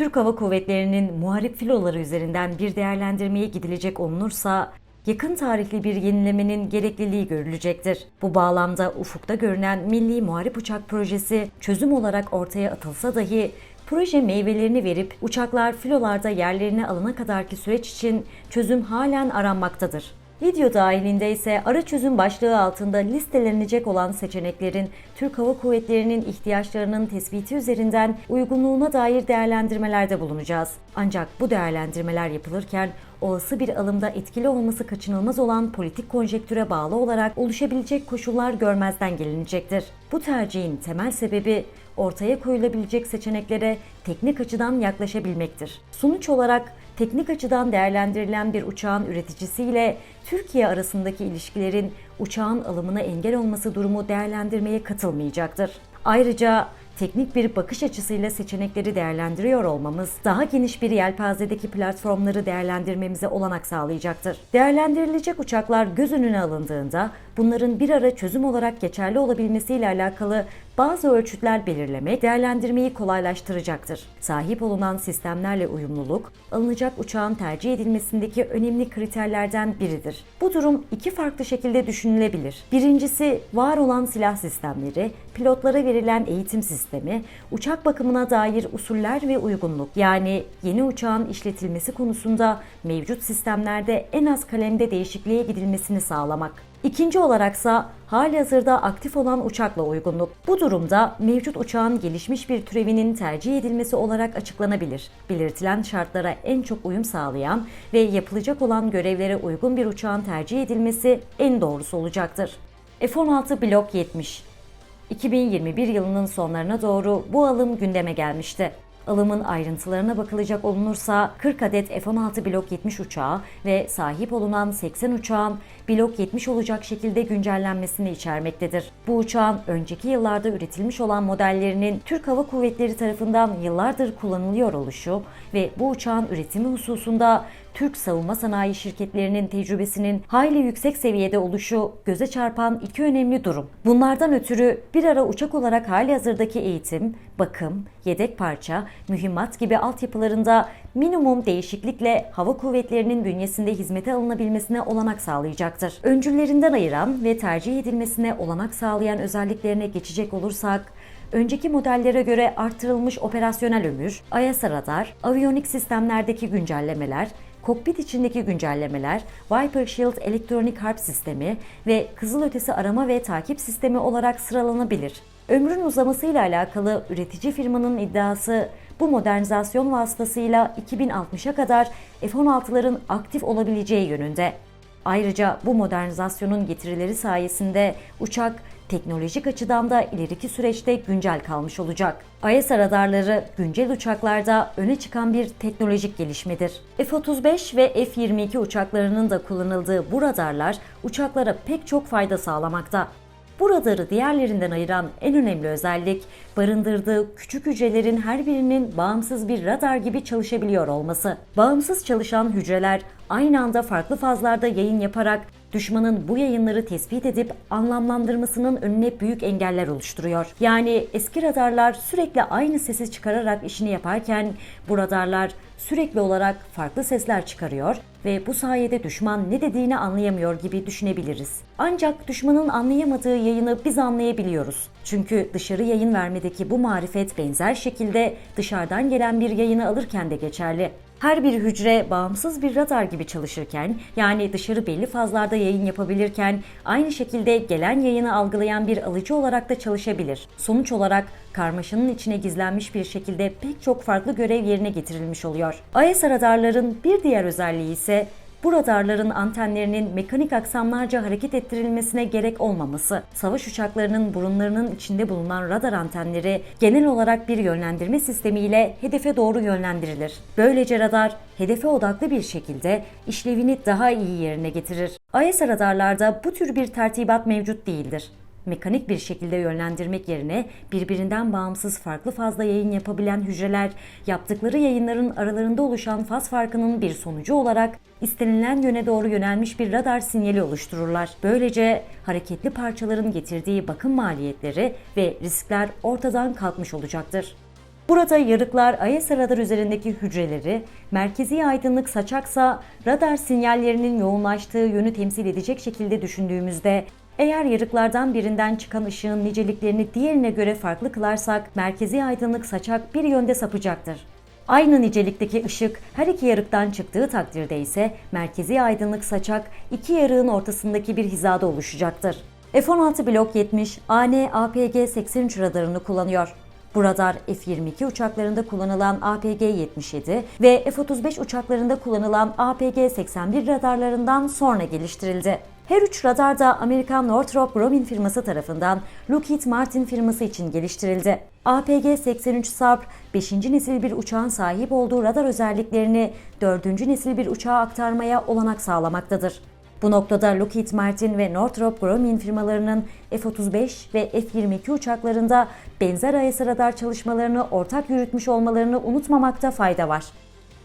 Türk Hava Kuvvetleri'nin muharip filoları üzerinden bir değerlendirmeye gidilecek olunursa yakın tarihli bir yenilemenin gerekliliği görülecektir. Bu bağlamda ufukta görünen Milli Muharip Uçak Projesi çözüm olarak ortaya atılsa dahi proje meyvelerini verip uçaklar filolarda yerlerine alana kadarki süreç için çözüm halen aranmaktadır. Video dahilinde ise ara çözüm başlığı altında listelenecek olan seçeneklerin Türk Hava Kuvvetleri'nin ihtiyaçlarının tespiti üzerinden uygunluğuna dair değerlendirmelerde bulunacağız. Ancak bu değerlendirmeler yapılırken olası bir alımda etkili olması kaçınılmaz olan politik konjektüre bağlı olarak oluşabilecek koşullar görmezden gelinecektir. Bu tercihin temel sebebi ortaya koyulabilecek seçeneklere teknik açıdan yaklaşabilmektir. Sonuç olarak teknik açıdan değerlendirilen bir uçağın üreticisiyle Türkiye arasındaki ilişkilerin uçağın alımına engel olması durumu değerlendirmeye katılmayacaktır. Ayrıca teknik bir bakış açısıyla seçenekleri değerlendiriyor olmamız daha geniş bir yelpazedeki platformları değerlendirmemize olanak sağlayacaktır. Değerlendirilecek uçaklar göz önüne alındığında bunların bir ara çözüm olarak geçerli olabilmesiyle alakalı bazı ölçütler belirlemek değerlendirmeyi kolaylaştıracaktır. Sahip olunan sistemlerle uyumluluk, alınacak uçağın tercih edilmesindeki önemli kriterlerden biridir. Bu durum iki farklı şekilde düşünülebilir. Birincisi, var olan silah sistemleri, pilotlara verilen eğitim sistemi, uçak bakımına dair usuller ve uygunluk. Yani yeni uçağın işletilmesi konusunda mevcut sistemlerde en az kalemde değişikliğe gidilmesini sağlamak. İkinci olaraksa halihazırda aktif olan uçakla uygunluk. Bu durumda mevcut uçağın gelişmiş bir türevinin tercih edilmesi olarak açıklanabilir. Belirtilen şartlara en çok uyum sağlayan ve yapılacak olan görevlere uygun bir uçağın tercih edilmesi en doğrusu olacaktır. F-16 Blok 70 2021 yılının sonlarına doğru bu alım gündeme gelmişti. Alımın ayrıntılarına bakılacak olunursa 40 adet F-16 Blok 70 uçağı ve sahip olunan 80 uçağın Blok 70 olacak şekilde güncellenmesini içermektedir. Bu uçağın önceki yıllarda üretilmiş olan modellerinin Türk Hava Kuvvetleri tarafından yıllardır kullanılıyor oluşu ve bu uçağın üretimi hususunda Türk savunma sanayi şirketlerinin tecrübesinin hayli yüksek seviyede oluşu göze çarpan iki önemli durum. Bunlardan ötürü bir ara uçak olarak hali hazırdaki eğitim, bakım, yedek parça, mühimmat gibi altyapılarında minimum değişiklikle hava kuvvetlerinin bünyesinde hizmete alınabilmesine olanak sağlayacaktır. Öncüllerinden ayıran ve tercih edilmesine olanak sağlayan özelliklerine geçecek olursak, önceki modellere göre artırılmış operasyonel ömür, ISR radar, aviyonik sistemlerdeki güncellemeler, kokpit içindeki güncellemeler, Viper Shield elektronik harp sistemi ve kızılötesi arama ve takip sistemi olarak sıralanabilir. Ömrün uzamasıyla alakalı üretici firmanın iddiası bu modernizasyon vasıtasıyla 2060'a kadar F-16'ların aktif olabileceği yönünde. Ayrıca bu modernizasyonun getirileri sayesinde uçak teknolojik açıdan da ileriki süreçte güncel kalmış olacak. IS radarları güncel uçaklarda öne çıkan bir teknolojik gelişmedir. F-35 ve F-22 uçaklarının da kullanıldığı bu radarlar uçaklara pek çok fayda sağlamakta. Bu radarı diğerlerinden ayıran en önemli özellik barındırdığı küçük hücrelerin her birinin bağımsız bir radar gibi çalışabiliyor olması. Bağımsız çalışan hücreler aynı anda farklı fazlarda yayın yaparak düşmanın bu yayınları tespit edip anlamlandırmasının önüne büyük engeller oluşturuyor. Yani eski radarlar sürekli aynı sesi çıkararak işini yaparken bu radarlar sürekli olarak farklı sesler çıkarıyor ve bu sayede düşman ne dediğini anlayamıyor gibi düşünebiliriz. Ancak düşmanın anlayamadığı yayını biz anlayabiliyoruz. Çünkü dışarı yayın vermedeki bu marifet benzer şekilde dışarıdan gelen bir yayını alırken de geçerli. Her bir hücre bağımsız bir radar gibi çalışırken, yani dışarı belli fazlarda yayın yapabilirken, aynı şekilde gelen yayını algılayan bir alıcı olarak da çalışabilir. Sonuç olarak karmaşanın içine gizlenmiş bir şekilde pek çok farklı görev yerine getirilmiş oluyor. AES radarların bir diğer özelliği ise bu radarların antenlerinin mekanik aksamlarca hareket ettirilmesine gerek olmaması, savaş uçaklarının burunlarının içinde bulunan radar antenleri genel olarak bir yönlendirme sistemiyle hedefe doğru yönlendirilir. Böylece radar hedefe odaklı bir şekilde işlevini daha iyi yerine getirir. AES radarlarda bu tür bir tertibat mevcut değildir mekanik bir şekilde yönlendirmek yerine birbirinden bağımsız farklı fazla yayın yapabilen hücreler yaptıkları yayınların aralarında oluşan faz farkının bir sonucu olarak istenilen yöne doğru yönelmiş bir radar sinyali oluştururlar. Böylece hareketli parçaların getirdiği bakım maliyetleri ve riskler ortadan kalkmış olacaktır. Burada yarıklar IS radar üzerindeki hücreleri, merkezi aydınlık saçaksa radar sinyallerinin yoğunlaştığı yönü temsil edecek şekilde düşündüğümüzde eğer yarıklardan birinden çıkan ışığın niceliklerini diğerine göre farklı kılarsak merkezi aydınlık saçak bir yönde sapacaktır. Aynı nicelikteki ışık her iki yarıktan çıktığı takdirde ise merkezi aydınlık saçak iki yarığın ortasındaki bir hizada oluşacaktır. F-16 Blok 70 AN-APG-83 radarını kullanıyor. Bu radar F-22 uçaklarında kullanılan APG-77 ve F-35 uçaklarında kullanılan APG-81 radarlarından sonra geliştirildi. Her üç radar da Amerikan Northrop Grumman firması tarafından Lockheed Martin firması için geliştirildi. APG-83 Sarp, 5. nesil bir uçağın sahip olduğu radar özelliklerini 4. nesil bir uçağa aktarmaya olanak sağlamaktadır. Bu noktada Lockheed Martin ve Northrop Grumman firmalarının F-35 ve F-22 uçaklarında benzer AESA radar çalışmalarını ortak yürütmüş olmalarını unutmamakta fayda var.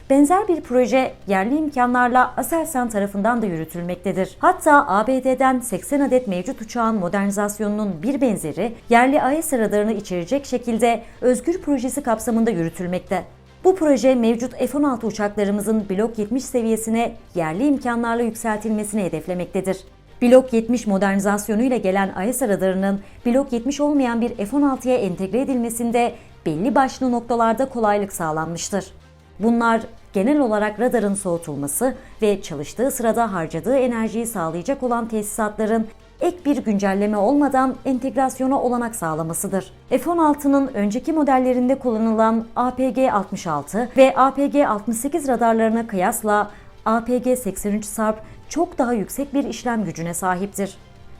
Benzer bir proje yerli imkanlarla Aselsan tarafından da yürütülmektedir. Hatta ABD'den 80 adet mevcut uçağın modernizasyonunun bir benzeri yerli AESA radarını içerecek şekilde Özgür projesi kapsamında yürütülmekte. Bu proje mevcut F-16 uçaklarımızın Blok 70 seviyesine yerli imkanlarla yükseltilmesini hedeflemektedir. Blok 70 modernizasyonuyla gelen AESA radarının Blok 70 olmayan bir F-16'ya entegre edilmesinde belli başlı noktalarda kolaylık sağlanmıştır. Bunlar genel olarak radarın soğutulması ve çalıştığı sırada harcadığı enerjiyi sağlayacak olan tesisatların ek bir güncelleme olmadan entegrasyona olanak sağlamasıdır. F-16'nın önceki modellerinde kullanılan APG-66 ve APG-68 radarlarına kıyasla APG-83 Sarp çok daha yüksek bir işlem gücüne sahiptir.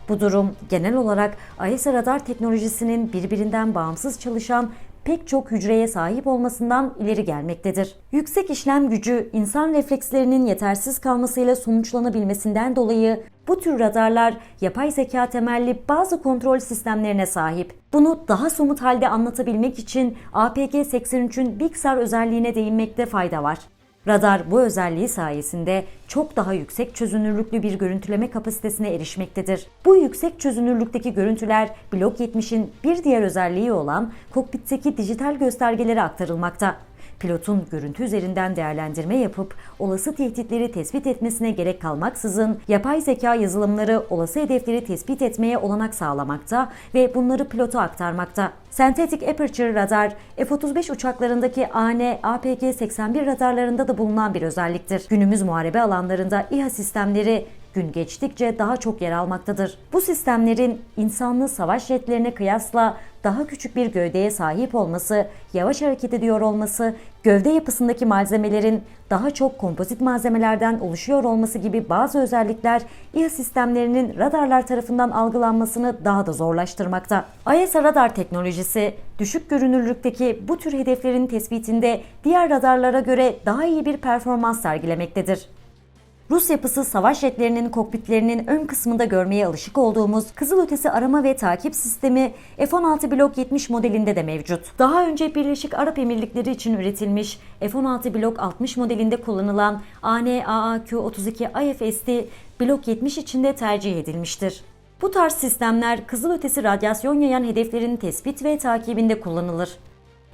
Bu durum genel olarak AESA radar teknolojisinin birbirinden bağımsız çalışan pek çok hücreye sahip olmasından ileri gelmektedir. Yüksek işlem gücü insan reflekslerinin yetersiz kalmasıyla sonuçlanabilmesinden dolayı bu tür radarlar yapay zeka temelli bazı kontrol sistemlerine sahip. Bunu daha somut halde anlatabilmek için APG-83'ün Bixar özelliğine değinmekte fayda var. Radar bu özelliği sayesinde çok daha yüksek çözünürlüklü bir görüntüleme kapasitesine erişmektedir. Bu yüksek çözünürlükteki görüntüler Blok 70'in bir diğer özelliği olan kokpitteki dijital göstergelere aktarılmakta. Pilotun görüntü üzerinden değerlendirme yapıp olası tehditleri tespit etmesine gerek kalmaksızın yapay zeka yazılımları olası hedefleri tespit etmeye olanak sağlamakta ve bunları pilota aktarmakta. Sentetik Aperture Radar, F-35 uçaklarındaki AN, APG-81 radarlarında da bulunan bir özelliktir. Günümüz muharebe alanlarında İHA sistemleri gün geçtikçe daha çok yer almaktadır. Bu sistemlerin insanlı savaş jetlerine kıyasla daha küçük bir gövdeye sahip olması, yavaş hareket ediyor olması, gövde yapısındaki malzemelerin daha çok kompozit malzemelerden oluşuyor olması gibi bazı özellikler İHA sistemlerinin radarlar tarafından algılanmasını daha da zorlaştırmakta. ISA radar teknolojisi düşük görünürlükteki bu tür hedeflerin tespitinde diğer radarlara göre daha iyi bir performans sergilemektedir. Rus yapısı savaş jetlerinin kokpitlerinin ön kısmında görmeye alışık olduğumuz kızılötesi arama ve takip sistemi F-16 Blok 70 modelinde de mevcut. Daha önce Birleşik Arap Emirlikleri için üretilmiş F-16 Blok 60 modelinde kullanılan AN-AAQ-32 IFST Blok 70 için de tercih edilmiştir. Bu tarz sistemler kızılötesi radyasyon yayan hedeflerin tespit ve takibinde kullanılır.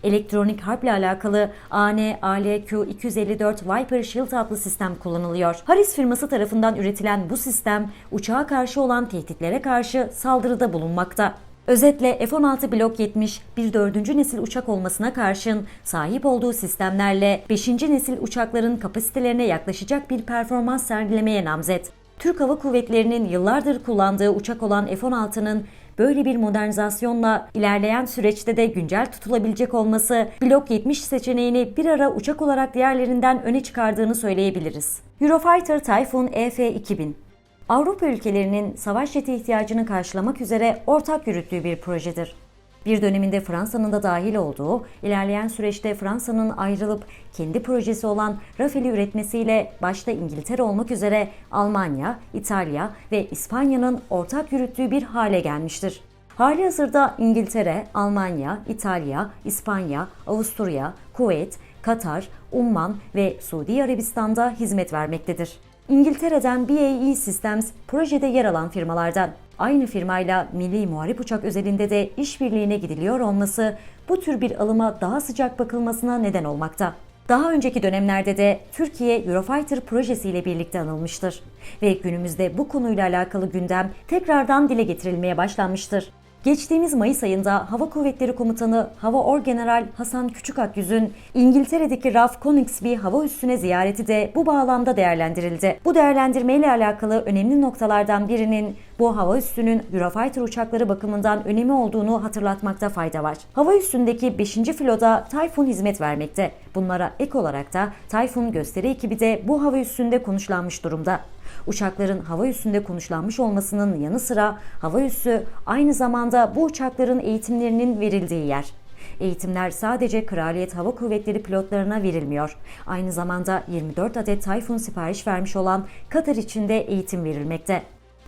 Elektronik harple alakalı AN-ALQ-254 Viper Shield adlı sistem kullanılıyor. Harris firması tarafından üretilen bu sistem uçağa karşı olan tehditlere karşı saldırıda bulunmakta. Özetle F-16 Blok 70 bir dördüncü nesil uçak olmasına karşın sahip olduğu sistemlerle 5. nesil uçakların kapasitelerine yaklaşacak bir performans sergilemeye namzet. Türk Hava Kuvvetleri'nin yıllardır kullandığı uçak olan F-16'nın böyle bir modernizasyonla ilerleyen süreçte de güncel tutulabilecek olması Blok 70 seçeneğini bir ara uçak olarak diğerlerinden öne çıkardığını söyleyebiliriz. Eurofighter Typhoon EF-2000 Avrupa ülkelerinin savaş jeti ihtiyacını karşılamak üzere ortak yürüttüğü bir projedir. Bir döneminde Fransa'nın da dahil olduğu, ilerleyen süreçte Fransa'nın ayrılıp kendi projesi olan Rafale'i üretmesiyle başta İngiltere olmak üzere Almanya, İtalya ve İspanya'nın ortak yürüttüğü bir hale gelmiştir. Hali hazırda İngiltere, Almanya, İtalya, İspanya, Avusturya, Kuveyt, Katar, Umman ve Suudi Arabistan'da hizmet vermektedir. İngiltere'den BAE Systems projede yer alan firmalardan. Aynı firmayla Milli Muharip Uçak özelinde de işbirliğine gidiliyor olması bu tür bir alıma daha sıcak bakılmasına neden olmakta. Daha önceki dönemlerde de Türkiye Eurofighter projesiyle birlikte anılmıştır ve günümüzde bu konuyla alakalı gündem tekrardan dile getirilmeye başlanmıştır. Geçtiğimiz Mayıs ayında Hava Kuvvetleri Komutanı Hava Orgeneral Hasan Küçükakyüz'ün İngiltere'deki RAF Coningsby hava üssüne ziyareti de bu bağlamda değerlendirildi. Bu değerlendirmeyle alakalı önemli noktalardan birinin bu hava üssünün Eurofighter uçakları bakımından önemi olduğunu hatırlatmakta fayda var. Hava üssündeki 5. filoda Tayfun hizmet vermekte. Bunlara ek olarak da Tayfun gösteri ekibi de bu hava üssünde konuşlanmış durumda. Uçakların hava üssünde konuşlanmış olmasının yanı sıra hava üssü aynı zamanda bu uçakların eğitimlerinin verildiği yer. Eğitimler sadece Kraliyet Hava Kuvvetleri pilotlarına verilmiyor. Aynı zamanda 24 adet Tayfun sipariş vermiş olan Katar için de eğitim verilmekte.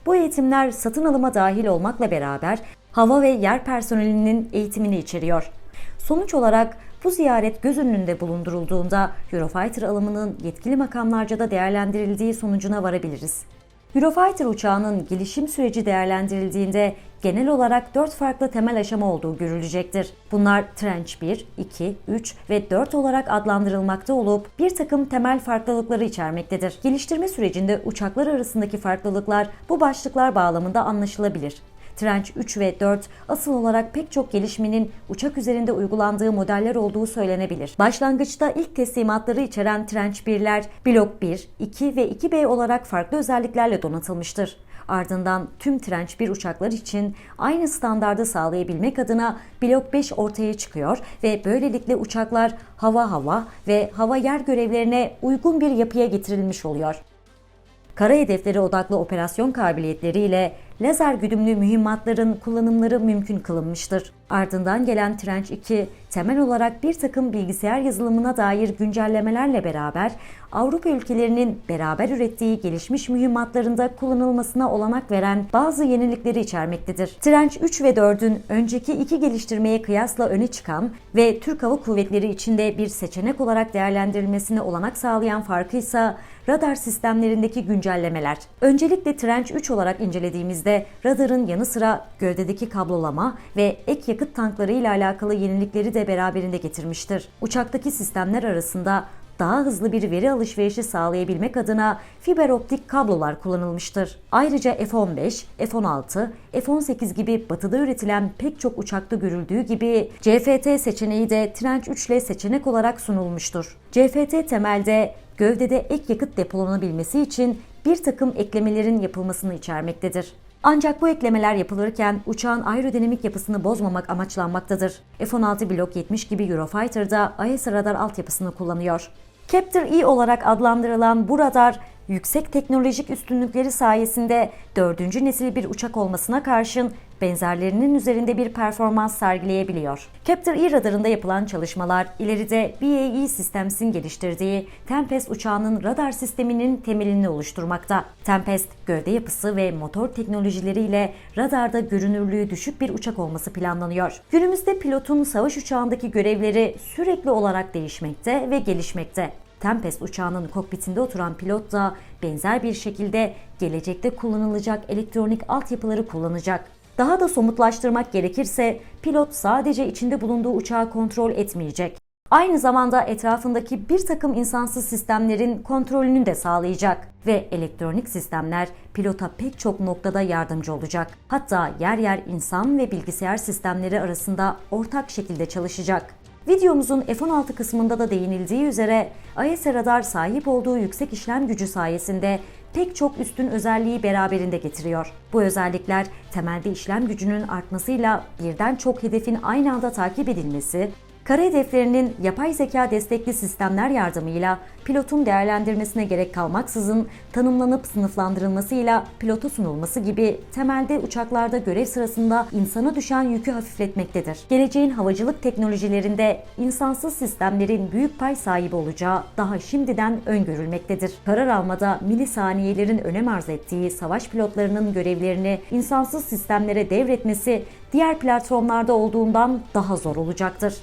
Bu eğitimler satın alıma dahil olmakla beraber hava ve yer personelinin eğitimini içeriyor. Sonuç olarak bu ziyaret göz önünde bulundurulduğunda Eurofighter alımının yetkili makamlarca da değerlendirildiği sonucuna varabiliriz. Eurofighter uçağının gelişim süreci değerlendirildiğinde genel olarak 4 farklı temel aşama olduğu görülecektir. Bunlar Trench 1, 2, 3 ve 4 olarak adlandırılmakta olup bir takım temel farklılıkları içermektedir. Geliştirme sürecinde uçaklar arasındaki farklılıklar bu başlıklar bağlamında anlaşılabilir. Trench 3 ve 4 asıl olarak pek çok gelişmenin uçak üzerinde uygulandığı modeller olduğu söylenebilir. Başlangıçta ilk teslimatları içeren Trench 1'ler Blok 1, 2 ve 2B olarak farklı özelliklerle donatılmıştır. Ardından tüm Trench 1 uçaklar için aynı standardı sağlayabilmek adına Blok 5 ortaya çıkıyor ve böylelikle uçaklar hava-hava ve hava-yer görevlerine uygun bir yapıya getirilmiş oluyor kara hedefleri odaklı operasyon kabiliyetleriyle lazer güdümlü mühimmatların kullanımları mümkün kılınmıştır. Ardından gelen Trench 2 temel olarak bir takım bilgisayar yazılımına dair güncellemelerle beraber Avrupa ülkelerinin beraber ürettiği gelişmiş mühimmatlarında kullanılmasına olanak veren bazı yenilikleri içermektedir. Trench 3 ve 4'ün önceki iki geliştirmeye kıyasla öne çıkan ve Türk Hava Kuvvetleri içinde bir seçenek olarak değerlendirilmesine olanak sağlayan farkı ise radar sistemlerindeki güncellemeler. Öncelikle Trench 3 olarak incelediğimizde radarın yanı sıra gövdedeki kablolama ve ek yakıt tankları ile alakalı yenilikleri de beraberinde getirmiştir. Uçaktaki sistemler arasında daha hızlı bir veri alışverişi sağlayabilmek adına fiber optik kablolar kullanılmıştır. Ayrıca F-15, F-16, F-18 gibi batıda üretilen pek çok uçakta görüldüğü gibi CFT seçeneği de Trench 3 ile seçenek olarak sunulmuştur. CFT temelde gövdede ek yakıt depolanabilmesi için bir takım eklemelerin yapılmasını içermektedir. Ancak bu eklemeler yapılırken uçağın aerodinamik yapısını bozmamak amaçlanmaktadır. F-16 Block 70 gibi Eurofighter'da AES radar altyapısını kullanıyor. Captor E olarak adlandırılan bu radar yüksek teknolojik üstünlükleri sayesinde dördüncü nesil bir uçak olmasına karşın benzerlerinin üzerinde bir performans sergileyebiliyor. Captor E radarında yapılan çalışmalar ileride BAE Systems'in geliştirdiği Tempest uçağının radar sisteminin temelini oluşturmakta. Tempest, gövde yapısı ve motor teknolojileriyle radarda görünürlüğü düşük bir uçak olması planlanıyor. Günümüzde pilotun savaş uçağındaki görevleri sürekli olarak değişmekte ve gelişmekte. Tempest uçağının kokpitinde oturan pilot da benzer bir şekilde gelecekte kullanılacak elektronik altyapıları kullanacak. Daha da somutlaştırmak gerekirse pilot sadece içinde bulunduğu uçağı kontrol etmeyecek. Aynı zamanda etrafındaki bir takım insansız sistemlerin kontrolünü de sağlayacak ve elektronik sistemler pilota pek çok noktada yardımcı olacak. Hatta yer yer insan ve bilgisayar sistemleri arasında ortak şekilde çalışacak. Videomuzun F-16 kısmında da değinildiği üzere AES radar sahip olduğu yüksek işlem gücü sayesinde pek çok üstün özelliği beraberinde getiriyor. Bu özellikler temelde işlem gücünün artmasıyla birden çok hedefin aynı anda takip edilmesi, Kara hedeflerinin yapay zeka destekli sistemler yardımıyla pilotun değerlendirmesine gerek kalmaksızın tanımlanıp sınıflandırılmasıyla pilota sunulması gibi temelde uçaklarda görev sırasında insana düşen yükü hafifletmektedir. Geleceğin havacılık teknolojilerinde insansız sistemlerin büyük pay sahibi olacağı daha şimdiden öngörülmektedir. Karar almada milisaniyelerin önem arz ettiği savaş pilotlarının görevlerini insansız sistemlere devretmesi diğer platformlarda olduğundan daha zor olacaktır.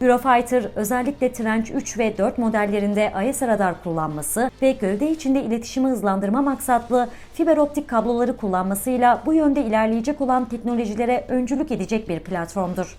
Eurofighter özellikle Tranche 3 ve 4 modellerinde AES radar kullanması ve gövde içinde iletişimi hızlandırma maksatlı fiber optik kabloları kullanmasıyla bu yönde ilerleyecek olan teknolojilere öncülük edecek bir platformdur.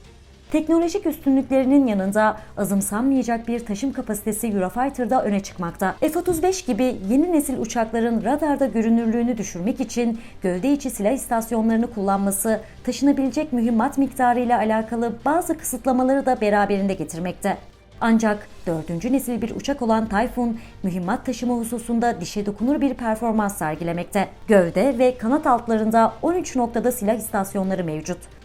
Teknolojik üstünlüklerinin yanında azımsanmayacak bir taşım kapasitesi Eurofighter'da öne çıkmakta. F-35 gibi yeni nesil uçakların radarda görünürlüğünü düşürmek için gövde içi silah istasyonlarını kullanması, taşınabilecek mühimmat miktarı ile alakalı bazı kısıtlamaları da beraberinde getirmekte. Ancak dördüncü nesil bir uçak olan Typhoon, mühimmat taşıma hususunda dişe dokunur bir performans sergilemekte. Gövde ve kanat altlarında 13 noktada silah istasyonları mevcut.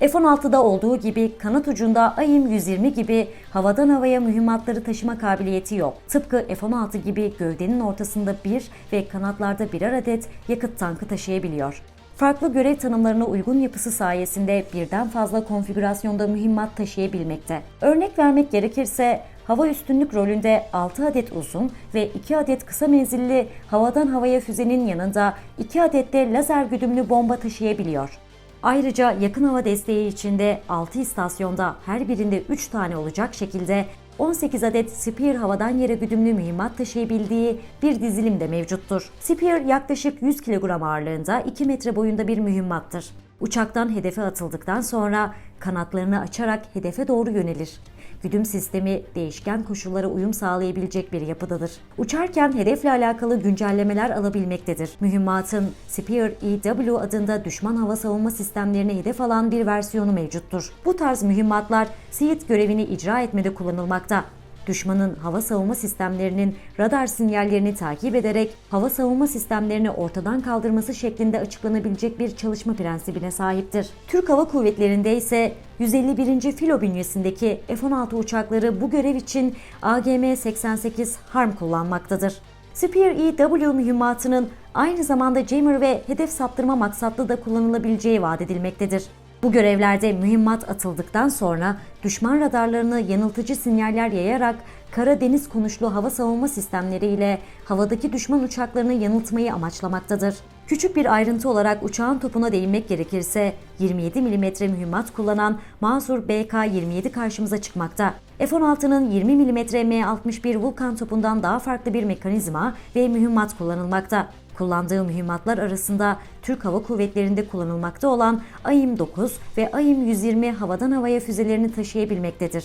F-16'da olduğu gibi kanat ucunda AIM-120 gibi havadan havaya mühimmatları taşıma kabiliyeti yok. Tıpkı F-16 gibi gövdenin ortasında bir ve kanatlarda birer adet yakıt tankı taşıyabiliyor. Farklı görev tanımlarına uygun yapısı sayesinde birden fazla konfigürasyonda mühimmat taşıyabilmekte. Örnek vermek gerekirse hava üstünlük rolünde 6 adet uzun ve 2 adet kısa menzilli havadan havaya füzenin yanında 2 adet de lazer güdümlü bomba taşıyabiliyor. Ayrıca yakın hava desteği içinde 6 istasyonda her birinde 3 tane olacak şekilde 18 adet Spear havadan yere güdümlü mühimmat taşıyabildiği bir dizilim de mevcuttur. Spear yaklaşık 100 kilogram ağırlığında 2 metre boyunda bir mühimmattır. Uçaktan hedefe atıldıktan sonra kanatlarını açarak hedefe doğru yönelir. Güdüm sistemi değişken koşullara uyum sağlayabilecek bir yapıdadır. Uçarken hedefle alakalı güncellemeler alabilmektedir. Mühimmatın Spear EW adında düşman hava savunma sistemlerine hedef alan bir versiyonu mevcuttur. Bu tarz mühimmatlar SEAD görevini icra etmede kullanılmakta düşmanın hava savunma sistemlerinin radar sinyallerini takip ederek hava savunma sistemlerini ortadan kaldırması şeklinde açıklanabilecek bir çalışma prensibine sahiptir. Türk Hava Kuvvetleri'nde ise 151. Filo bünyesindeki F-16 uçakları bu görev için AGM-88 HARM kullanmaktadır. Spear EW mühimmatının aynı zamanda jammer ve hedef saptırma maksatlı da kullanılabileceği vaat edilmektedir. Bu görevlerde mühimmat atıldıktan sonra düşman radarlarını yanıltıcı sinyaller yayarak kara deniz konuşlu hava savunma sistemleri ile havadaki düşman uçaklarını yanıltmayı amaçlamaktadır. Küçük bir ayrıntı olarak uçağın topuna değinmek gerekirse 27 mm mühimmat kullanan Mansur BK-27 karşımıza çıkmakta. F-16'nın 20 mm M61 Vulkan topundan daha farklı bir mekanizma ve mühimmat kullanılmakta. Kullandığı mühimmatlar arasında Türk Hava Kuvvetleri'nde kullanılmakta olan AIM-9 ve AIM-120 havadan havaya füzelerini taşıyabilmektedir.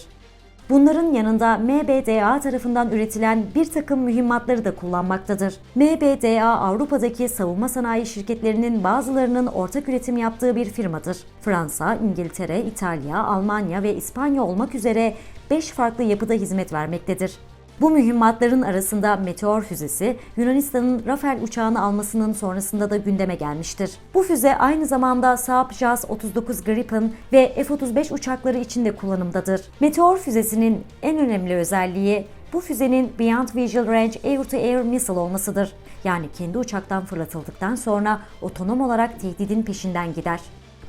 Bunların yanında MBDA tarafından üretilen bir takım mühimmatları da kullanmaktadır. MBDA Avrupa'daki savunma sanayi şirketlerinin bazılarının ortak üretim yaptığı bir firmadır. Fransa, İngiltere, İtalya, Almanya ve İspanya olmak üzere 5 farklı yapıda hizmet vermektedir. Bu mühimmatların arasında Meteor füzesi Yunanistan'ın Rafael uçağını almasının sonrasında da gündeme gelmiştir. Bu füze aynı zamanda Saab JAS 39 Gripen ve F-35 uçakları için de kullanımdadır. Meteor füzesinin en önemli özelliği bu füzenin Beyond Visual Range Air-to-Air Missile olmasıdır. Yani kendi uçaktan fırlatıldıktan sonra otonom olarak tehdidin peşinden gider.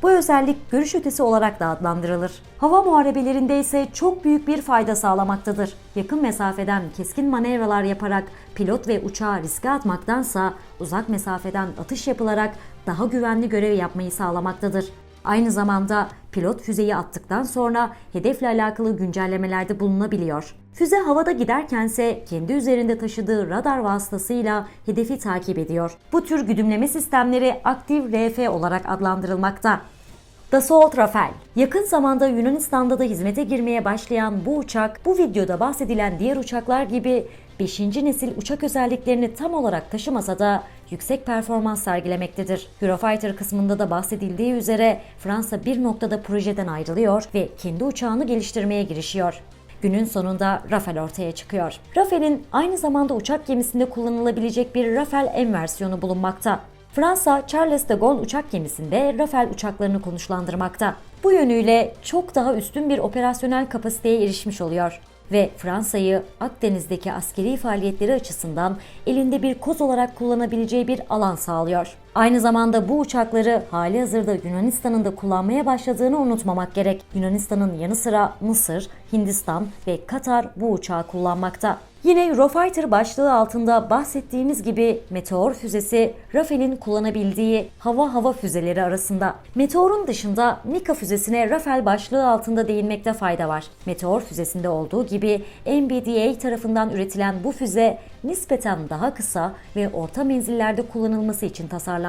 Bu özellik görüş ötesi olarak da adlandırılır. Hava muharebelerinde ise çok büyük bir fayda sağlamaktadır. Yakın mesafeden keskin manevralar yaparak pilot ve uçağı riske atmaktansa uzak mesafeden atış yapılarak daha güvenli görev yapmayı sağlamaktadır. Aynı zamanda pilot füzeyi attıktan sonra hedefle alakalı güncellemelerde bulunabiliyor. Füze havada giderkense kendi üzerinde taşıdığı radar vasıtasıyla hedefi takip ediyor. Bu tür güdümleme sistemleri aktif RF olarak adlandırılmakta. Dassault Rafale. Yakın zamanda Yunanistan'da da hizmete girmeye başlayan bu uçak, bu videoda bahsedilen diğer uçaklar gibi 5. nesil uçak özelliklerini tam olarak taşımasa da yüksek performans sergilemektedir. Eurofighter kısmında da bahsedildiği üzere Fransa bir noktada projeden ayrılıyor ve kendi uçağını geliştirmeye girişiyor. Günün sonunda Rafale ortaya çıkıyor. Rafale'in aynı zamanda uçak gemisinde kullanılabilecek bir Rafale M versiyonu bulunmakta. Fransa, Charles de Gaulle uçak gemisinde Rafale uçaklarını konuşlandırmakta. Bu yönüyle çok daha üstün bir operasyonel kapasiteye erişmiş oluyor ve Fransa'yı Akdeniz'deki askeri faaliyetleri açısından elinde bir koz olarak kullanabileceği bir alan sağlıyor. Aynı zamanda bu uçakları hali hazırda Yunanistan'ın da kullanmaya başladığını unutmamak gerek. Yunanistan'ın yanı sıra Mısır, Hindistan ve Katar bu uçağı kullanmakta. Yine Eurofighter başlığı altında bahsettiğimiz gibi Meteor füzesi Rafael'in kullanabildiği hava hava füzeleri arasında. Meteor'un dışında Mika füzesine Rafael başlığı altında değinmekte fayda var. Meteor füzesinde olduğu gibi MBDA tarafından üretilen bu füze nispeten daha kısa ve orta menzillerde kullanılması için tasarlanmıştır.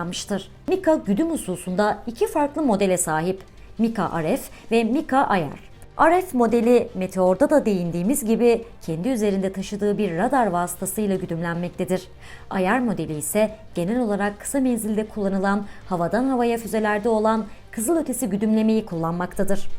Mika güdüm hususunda iki farklı modele sahip. Mika RF ve Mika Ayar. RF modeli Meteor'da da değindiğimiz gibi kendi üzerinde taşıdığı bir radar vasıtasıyla güdümlenmektedir. Ayar modeli ise genel olarak kısa menzilde kullanılan havadan havaya füzelerde olan kızılötesi güdümlemeyi kullanmaktadır.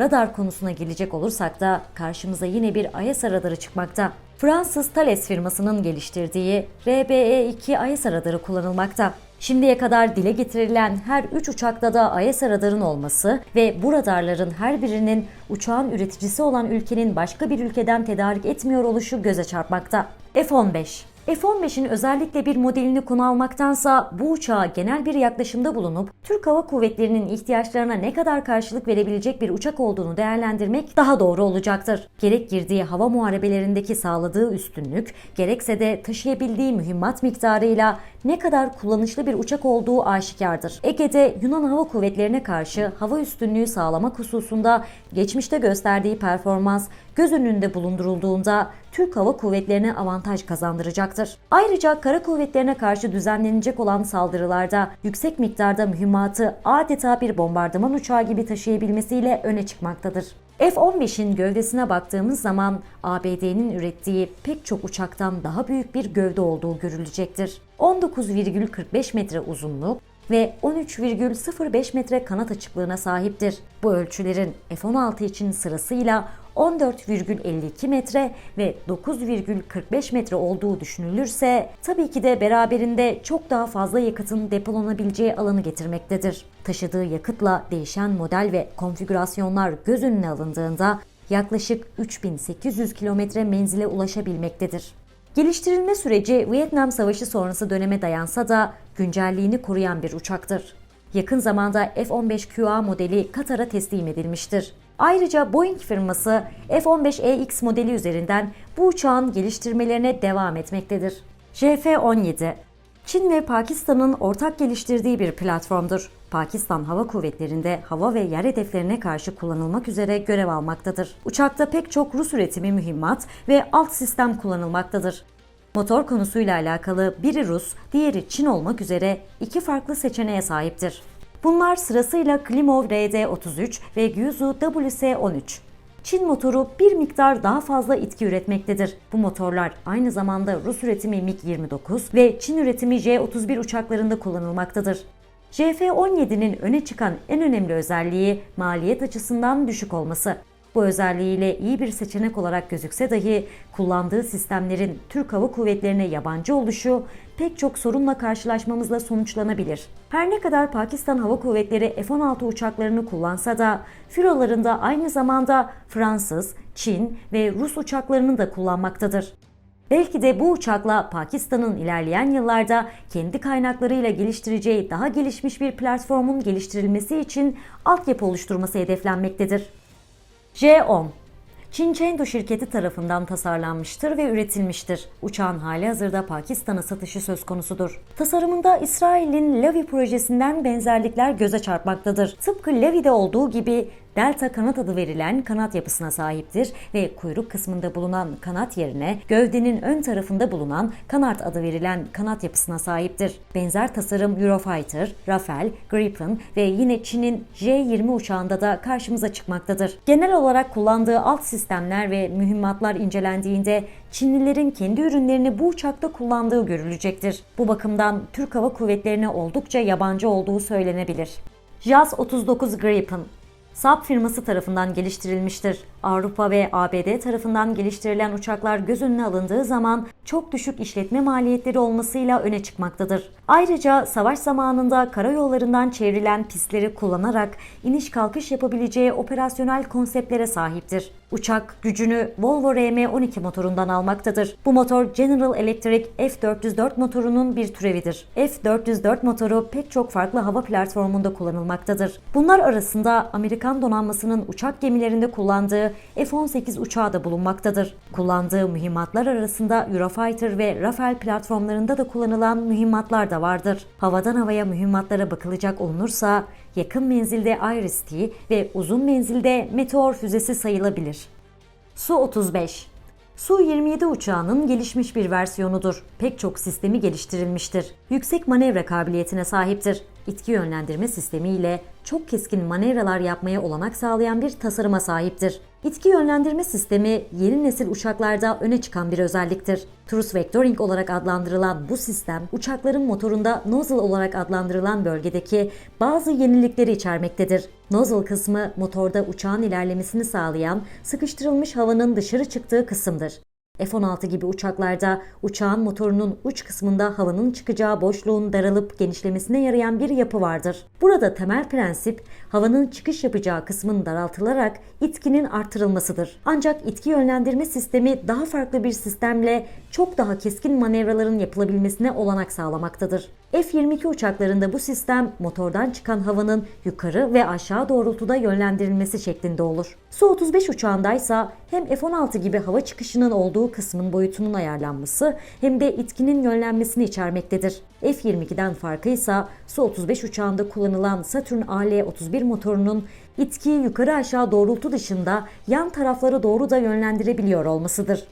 Radar konusuna gelecek olursak da karşımıza yine bir AESA radarı çıkmakta. Fransız Thales firmasının geliştirdiği RBE-2 AESA radarı kullanılmakta. Şimdiye kadar dile getirilen her 3 uçakta da AESA radarın olması ve bu radarların her birinin uçağın üreticisi olan ülkenin başka bir ülkeden tedarik etmiyor oluşu göze çarpmakta. F-15 F-15'in özellikle bir modelini konu almaktansa bu uçağa genel bir yaklaşımda bulunup Türk Hava Kuvvetleri'nin ihtiyaçlarına ne kadar karşılık verebilecek bir uçak olduğunu değerlendirmek daha doğru olacaktır. Gerek girdiği hava muharebelerindeki sağladığı üstünlük, gerekse de taşıyabildiği mühimmat miktarıyla ne kadar kullanışlı bir uçak olduğu aşikardır. Ege'de Yunan Hava Kuvvetleri'ne karşı hava üstünlüğü sağlamak hususunda geçmişte gösterdiği performans göz önünde bulundurulduğunda Türk Hava Kuvvetleri'ne avantaj kazandıracaktır. Ayrıca kara kuvvetlerine karşı düzenlenecek olan saldırılarda yüksek miktarda mühimmatı adeta bir bombardıman uçağı gibi taşıyabilmesiyle öne çıkmaktadır. F-15'in gövdesine baktığımız zaman ABD'nin ürettiği pek çok uçaktan daha büyük bir gövde olduğu görülecektir. 19,45 metre uzunluk ve 13,05 metre kanat açıklığına sahiptir. Bu ölçülerin F-16 için sırasıyla 14,52 metre ve 9,45 metre olduğu düşünülürse tabii ki de beraberinde çok daha fazla yakıtın depolanabileceği alanı getirmektedir. Taşıdığı yakıtla değişen model ve konfigürasyonlar göz önüne alındığında yaklaşık 3800 kilometre menzile ulaşabilmektedir. Geliştirilme süreci Vietnam Savaşı sonrası döneme dayansa da güncelliğini koruyan bir uçaktır. Yakın zamanda F-15QA modeli Katar'a teslim edilmiştir. Ayrıca Boeing firması F-15EX modeli üzerinden bu uçağın geliştirmelerine devam etmektedir. JF-17 Çin ve Pakistan'ın ortak geliştirdiği bir platformdur. Pakistan Hava Kuvvetleri'nde hava ve yer hedeflerine karşı kullanılmak üzere görev almaktadır. Uçakta pek çok Rus üretimi mühimmat ve alt sistem kullanılmaktadır. Motor konusuyla alakalı biri Rus, diğeri Çin olmak üzere iki farklı seçeneğe sahiptir. Bunlar sırasıyla Klimov RD-33 ve Gyuzu WS-13. Çin motoru bir miktar daha fazla itki üretmektedir. Bu motorlar aynı zamanda Rus üretimi MiG-29 ve Çin üretimi J-31 uçaklarında kullanılmaktadır. JF-17'nin öne çıkan en önemli özelliği maliyet açısından düşük olması. Bu özelliğiyle iyi bir seçenek olarak gözükse dahi kullandığı sistemlerin Türk Hava Kuvvetleri'ne yabancı oluşu pek çok sorunla karşılaşmamızla sonuçlanabilir. Her ne kadar Pakistan Hava Kuvvetleri F-16 uçaklarını kullansa da filolarında aynı zamanda Fransız, Çin ve Rus uçaklarını da kullanmaktadır. Belki de bu uçakla Pakistan'ın ilerleyen yıllarda kendi kaynaklarıyla geliştireceği daha gelişmiş bir platformun geliştirilmesi için altyapı oluşturması hedeflenmektedir. J-10 Çin Chengdu şirketi tarafından tasarlanmıştır ve üretilmiştir. Uçağın hali hazırda Pakistan'a satışı söz konusudur. Tasarımında İsrail'in Lavi projesinden benzerlikler göze çarpmaktadır. Tıpkı Lavi'de olduğu gibi Delta kanat adı verilen kanat yapısına sahiptir ve kuyruk kısmında bulunan kanat yerine gövdenin ön tarafında bulunan kanat adı verilen kanat yapısına sahiptir. Benzer tasarım Eurofighter, Rafale, Gripen ve yine Çin'in J-20 uçağında da karşımıza çıkmaktadır. Genel olarak kullandığı alt sistemler ve mühimmatlar incelendiğinde Çinlilerin kendi ürünlerini bu uçakta kullandığı görülecektir. Bu bakımdan Türk Hava Kuvvetleri'ne oldukça yabancı olduğu söylenebilir. JAS-39 Gripen Saab firması tarafından geliştirilmiştir. Avrupa ve ABD tarafından geliştirilen uçaklar göz önüne alındığı zaman çok düşük işletme maliyetleri olmasıyla öne çıkmaktadır. Ayrıca savaş zamanında karayollarından çevrilen pistleri kullanarak iniş kalkış yapabileceği operasyonel konseptlere sahiptir. Uçak gücünü Volvo RM12 motorundan almaktadır. Bu motor General Electric F404 motorunun bir türevidir. F404 motoru pek çok farklı hava platformunda kullanılmaktadır. Bunlar arasında Amerikan donanmasının uçak gemilerinde kullandığı F-18 uçağı da bulunmaktadır. Kullandığı mühimmatlar arasında Eurofighter ve Rafale platformlarında da kullanılan mühimmatlar da vardır. Havadan havaya mühimmatlara bakılacak olunursa yakın menzilde Iris-T ve uzun menzilde Meteor füzesi sayılabilir. Su-35 Su-27 uçağının gelişmiş bir versiyonudur. Pek çok sistemi geliştirilmiştir. Yüksek manevra kabiliyetine sahiptir. İtki yönlendirme sistemi ile çok keskin manevralar yapmaya olanak sağlayan bir tasarıma sahiptir. İtki yönlendirme sistemi yeni nesil uçaklarda öne çıkan bir özelliktir. Thrust Vectoring olarak adlandırılan bu sistem, uçakların motorunda nozzle olarak adlandırılan bölgedeki bazı yenilikleri içermektedir. Nozzle kısmı motorda uçağın ilerlemesini sağlayan sıkıştırılmış havanın dışarı çıktığı kısımdır. F-16 gibi uçaklarda uçağın motorunun uç kısmında havanın çıkacağı boşluğun daralıp genişlemesine yarayan bir yapı vardır. Burada temel prensip havanın çıkış yapacağı kısmın daraltılarak itkinin artırılmasıdır. Ancak itki yönlendirme sistemi daha farklı bir sistemle çok daha keskin manevraların yapılabilmesine olanak sağlamaktadır. F-22 uçaklarında bu sistem motordan çıkan havanın yukarı ve aşağı doğrultuda yönlendirilmesi şeklinde olur. Su-35 uçağındaysa hem F-16 gibi hava çıkışının olduğu kısmın boyutunun ayarlanması hem de itkinin yönlenmesini içermektedir. F-22'den farkı ise Su-35 uçağında kullanılan Saturn AL-31 motorunun itkiyi yukarı aşağı doğrultu dışında yan taraflara doğru da yönlendirebiliyor olmasıdır.